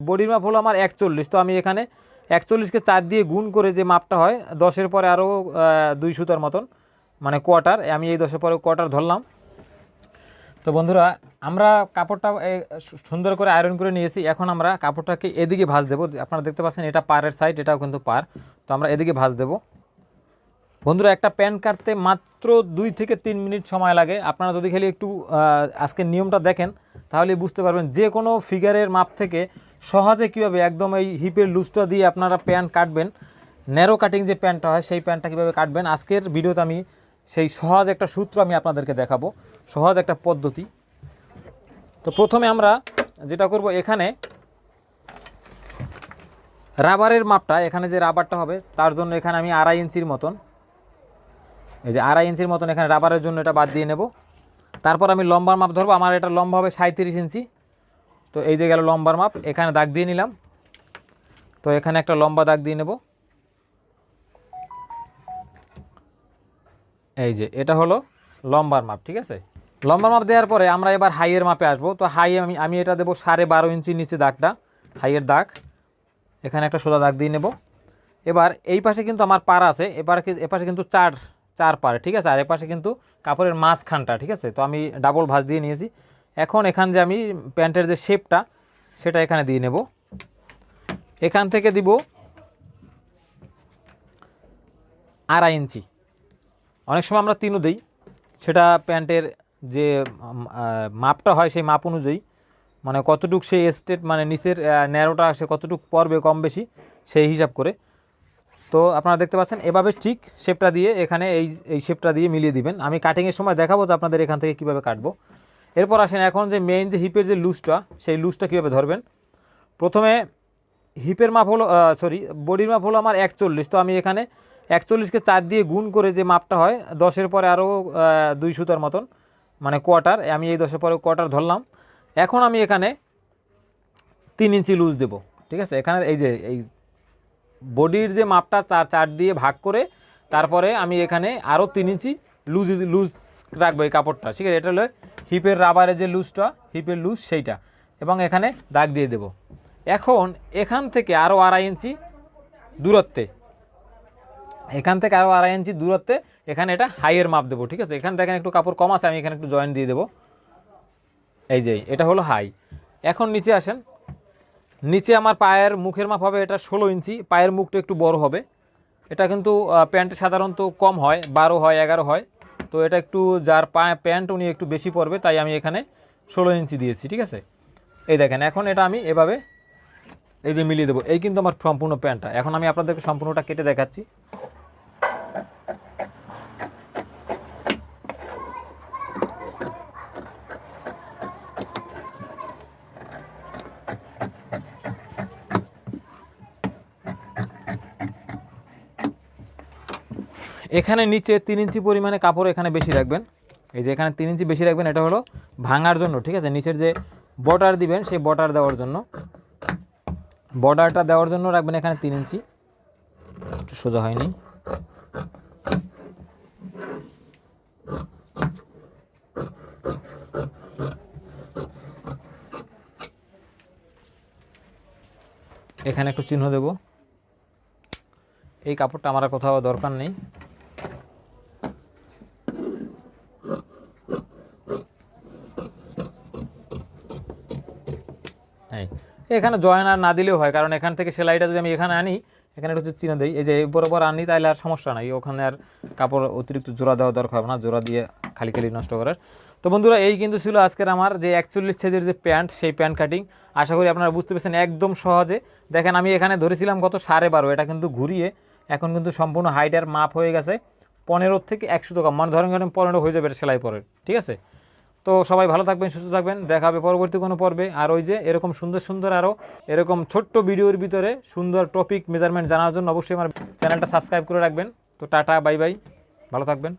বডির মাপ হলো আমার একচল্লিশ। তো আমি এখানে একচল্লিশকে চার দিয়ে গুণ করে যে মাপটা হয় দশের পরে আরও দুই সুতার মতন মানে কোয়ার্টার আমি এই দশের পরে কোয়ার্টার ধরলাম। তো বন্ধুরা আমরা কাপড়টা সুন্দর করে আয়রন করে নিয়েছি। এখন আমরা কাপড়টাকে এদিকে ভাঁজ দেবো। আপনারা দেখতে পাচ্ছেন এটা পারের সাইড এটাও কিন্তু পার তো আমরা এদিকে ভাঁজ দেবো। বন্ধুরা একটা প্যান্ট কাটতে মাত্র দুই থেকে তিন মিনিট সময় লাগে। আপনারা যদি খালি একটু আহ, আজকের নিয়মটা দেখেন তাহলে বুঝতে পারবেন যে কোনো ফিগারের মাপ থেকে সহজে কীভাবে একদম এই হিপের লুজটা দিয়ে আপনারা প্যান্ট কাটবেন? ন্যারো কাটিং যে প্যান্টটা হয়, সেই প্যান্টটা কীভাবে কাটবেন? আজকের ভিডিওতে আমি সেই সহজ একটা সূত্র আমি আপনাদেরকে দেখাবো। সহজ একটা পদ্ধতি। তো প্রথমে আমরা যেটা করব, এখানে রাবারের মাপটা, এখানে যে রাবারটা হবে, তার জন্য এখানে আমি আড়াই ইঞ্চির মতন, এই যে আড়াই ইঞ্চির মতন এখানে রাবারের জন্য এটা বাদ দিয়ে নেব। তারপর আমি লম্বার মাপ ধরবো, আমার এটা লম্বা হবে সাঁত্রিশ ইঞ্চি। তো এই যে গেল লম্বার মাপ, এখানে দাগ দিয়ে নিলাম। তো এখানে একটা লম্বা দাগ দিয়ে নেব। এই যে, এটা হলো লম্বার মাপ, ঠিক আছে? লম্বার মাপ দেওয়ার পরে আমরা এবার হাইয়ের মাপে আসব। তো হাই আমি আমি এটা দেবো সাড়ে বারো ইঞ্চি নিচে দাগটা হাইয়ের দাগ। এখানে একটা সোজা দাগ দিয়ে নেব। এবার এই পাশে কিন্তু আমার পার আছে এবার এপাশে কিন্তু চার চার পার ঠিক আছে? আর এপাশে কিন্তু কাপড়ের মাঝখানটা, ঠিক আছে? তো আমি ডাবল ভাঁজ দিয়ে নিয়েছি। এখন এখান যে আমি প্যান্টের যে শেপটা, সেটা এখানে দিয়ে নেব। এখান থেকে দিব আড়াই ইঞ্চি। অনেক সময় আমরা তিনও দিই। সেটা প্যান্টের যে মাপটা হয় সেই মাপ অনুযায়ী। মানে কতটুক সেই স্টেট মানে নিচের ন্যারোটা সে কতটুক পড়বে কম বেশি, সেই হিসাব করে। তো আপনারা দেখতে পাচ্ছেন, এভাবে ঠিক শেপটা দিয়ে এখানে এই এই শেপটা দিয়ে মিলিয়ে দিবেন। আমি কাটিংয়ের সময় দেখাবো যে আপনাদের এখান থেকে কীভাবে কাটবো। এরপর আসেন এখন যে মেইন যে হিপের যে লুজটা সেই লুজটা কীভাবে ধরবেন? প্রথমে হিপের মাপ হলো সরি বডির মাপ হলো আমার একচল্লিশ। তো আমি এখানে একচল্লিশকে চার দিয়ে গুণ করে যে মাপটা হয়, দশের পরে আরও দুই সুতার মতন মানে কোয়ার্টার আমি এই দশের পরে কোয়ার্টার ধরলাম। এখন আমি এখানে তিন ইঞ্চি লুজ দেব, ঠিক আছে? এখানে এই যে, এই বডির যে মাপটা, তার চার দিয়ে ভাগ করে তারপরে আমি এখানে আরও তিন ইঞ্চি লুজ লুজ রাখব এই কাপড়টা, ঠিক আছে? এটা হলো হিপের রাবারের যে লুজটা হিপের লুজ সেইটা। এবং এখানে দাগ দিয়ে দেব। এখন এখান থেকে আরও আড়াই ইঞ্চি দূরত্বে, এখান থেকে আরও আড়াই ইঞ্চি দূরত্বে এখানে এটা হাইয়ের মাপ দেবো, ঠিক আছে? এখান দেখেন একটু কাপড় কম আছে, আমি এখানে একটু জয়েন দিয়ে দেবো। এই যে, এটা হলো হাই এখন নিচে আসেন। নিচে আমার পায়ের মুখের মাপ হবে এটা ষোলো ইঞ্চি, পায়ের মুখটা একটু বড় হবে। এটা কিন্তু প্যান্ট সাধারণত কম হয়, বারো হয়, এগারো হয়। তো এটা একটু যার পায়ে প্যান্ট উনি একটু বেশি পরবে, তাই আমি এখানে ষোলো ইঞ্চি দিয়েছি, ঠিক আছে? এই দেখেন, এখন এটা আমি এভাবে এই যে মিলিয়ে দেবো। এই কিন্তু আমার সম্পূর্ণ প্যান্টটা। এখন আমি আপনাদেরকে সম্পূর্ণটা কেটে দেখাচ্ছি। এখানে নিচে তিন ইঞ্চি পরিমাণে কাপড় এখানে বেশি রাখবেন। এই যে এখানে তিন ইঞ্চি বেশি রাখবেন, এটা হলো ভাঙার জন্য, ঠিক আছে? নিচের যে বর্ডার দিবেন, সেই বর্ডার দেওয়ার জন্য। বর্ডারটা দেওয়ার জন্য রাখবেন এখানে তিন ইঞ্চি। একটু সোজা হয়নি। এখানে একটু চিহ্ন দেব। এই কাপড়টা আমার কোথাও দরকার নেই। এখানে জয়েন আর না দিলেও হয়, কারণ এখান থেকে সেলাইটা যদি আমি এখানে আনি, এখানে একটু চিহ্ন দিই, এই যে বরাবর আনি তাহলে আর সমস্যা নাই, ওখানে আর কাপড় অতিরিক্ত জোড়া দেওয়া দরকার হবে না, জোড়া দিয়ে খালি খালি নষ্ট করার। তো বন্ধুরা, এই কিন্তু ছিল আজকের আমার যে একচল্লিশ সাইজের যে প্যান্ট, সেই প্যান্ট কাটিং। আশা করি আপনারা বুঝতে পেরেছেন একদম সহজে। দেখেন, আমি এখানে ধরেছিলাম কত সাড়ে বারো, এটা কিন্তু ঘুরিয়ে এখন কিন্তু সম্পূর্ণ হাইটার মাপ হয়ে গেছে, পনেরো থেকে একশো টাকা মানে ধরেন ধরেন পনেরো হয়ে যাবে এটা সেলাই পরের, ঠিক আছে? তো সবাই ভালো থাকবেন, সুস্থ থাকবেন। দেখা হবে পরবর্তী কোনো পর্বে। আর ওই যে এরকম সুন্দর সুন্দর আরও এরকম ছোট্ট ভিডিওর ভিতরে সুন্দর টপিক মেজারমেন্ট জানার জন্য অবশ্যই আমার চ্যানেলটা সাবস্ক্রাইব করে রাখবেন। তো টাটা বাই বাই ভালো থাকবেন।